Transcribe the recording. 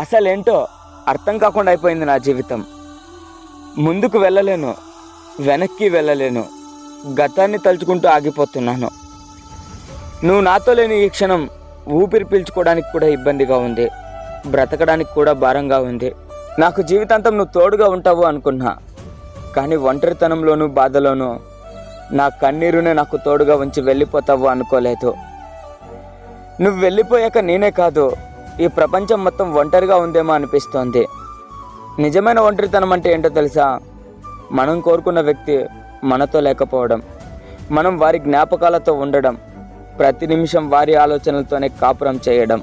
అసలేంటో అర్థం కాకుండా అయిపోయింది నా జీవితం. ముందుకు వెళ్ళలేను వెనక్కి వెళ్ళలేను గతాన్ని తలుచుకుంటూ ఆగిపోతున్నాను. నువ్వు నాతో లేని ఈ క్షణం ఊపిరి పీల్చుకోవడానికి కూడా ఇబ్బందిగా ఉంది బ్రతకడానికి కూడా భారంగా ఉంది. నాకు జీవితాంతం నువ్వు తోడుగా ఉంటావు అనుకున్నా కానీ ఒంటరితనంలోనూ బాధలోనూ నా కన్నీరునే నాకు తోడుగా ఉంచి వెళ్ళిపోతావు అనుకోలేదు. నువ్వు వెళ్ళిపోయాక నేనే కాదు ఈ ప్రపంచం మొత్తం ఒంటరిగా ఉందేమో అనిపిస్తోంది. నిజమైన ఒంటరితనం అంటే ఏంటో తెలుసా? మనం కోరుకున్న వ్యక్తి మనతో లేకపోవడం. మనం వారి జ్ఞాపకాలతో ఉండడం. ప్రతి నిమిషం వారి ఆలోచనలతోనే కాపురం చేయడం.